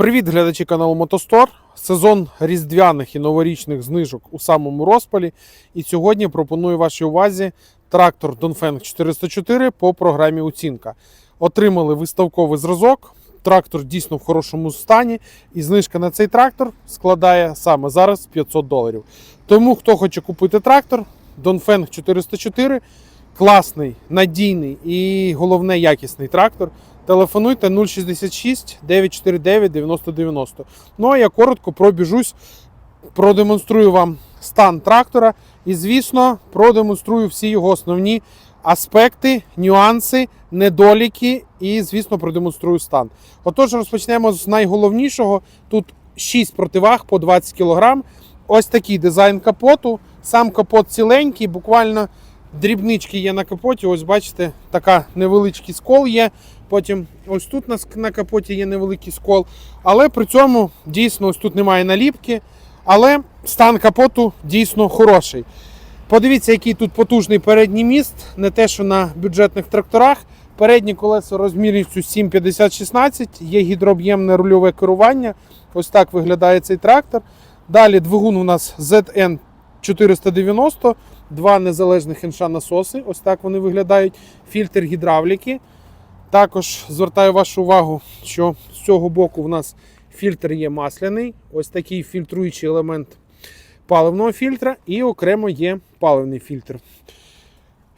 Привіт, глядачі каналу Мотостор. Сезон різдвяних і новорічних знижок у самому розпалі. І сьогодні пропоную вашій увазі трактор Dongfeng 404 по програмі оцінка. Отримали виставковий зразок. Трактор дійсно в хорошому стані, і знижка на цей трактор складає саме зараз 500 доларів. Тому, хто хоче купити трактор, Dongfeng 404 класний, надійний і головне якісний трактор. Телефонуйте 066 949 9090. Ну а я коротко пробіжусь, продемонструю вам стан трактора і, звісно, продемонструю всі його основні аспекти, нюанси, недоліки і, звісно, продемонструю стан. Отож, розпочнемо з найголовнішого. Тут 6 противаг по 20 кг. Ось такий дизайн капоту. Сам капот ціленький, буквально дрібнички є на капоті. Ось бачите, така невеличкий скол є. Потім ось тут на, капоті є невеликий скол. Але при цьому дійсно ось тут немає наліпки. Але стан капоту дійсно хороший. Подивіться, який тут потужний передній міст, не те, що на бюджетних тракторах. Переднє колесо розмірністю 750-16, є гідрооб'ємне рульове керування. Ось так виглядає цей трактор. Далі двигун у нас ZN 490, два незалежних інша насоси. Ось так вони виглядають. Фільтр гідравліки. Також звертаю вашу увагу, що з цього боку в нас фільтр є масляний. Ось такий фільтруючий елемент паливного фільтра, і окремо є паливний фільтр.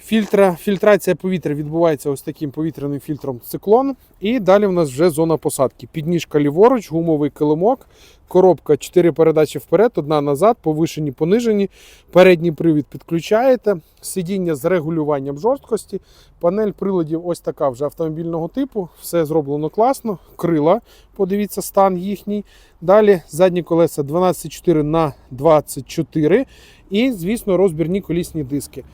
Фільтра, фільтрація повітря відбувається ось таким повітряним фільтром циклон. І далі в нас вже зона посадки. Підніжка ліворуч, гумовий килимок, коробка 4 передачі вперед, одна назад, повишені, понижені. Передній привід підключаєте, сидіння з регулюванням жорсткості, панель приладів ось така вже автомобільного типу. Все зроблено класно. Крила, подивіться, стан їхній. Далі задні колеса 12,4 на 24 і, звісно, розбірні колісні диски.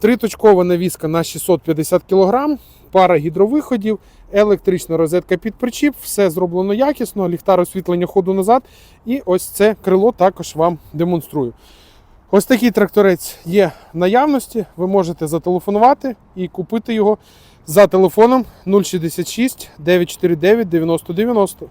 Триточкова навіска на 650 кг, пара гідровиходів, електрична розетка під причіп, все зроблено якісно, ліхтар освітлення ходу назад. І ось це крило також вам демонструю. Ось такий тракторець є в наявності. Ви можете зателефонувати і купити його за телефоном 066 949 9090.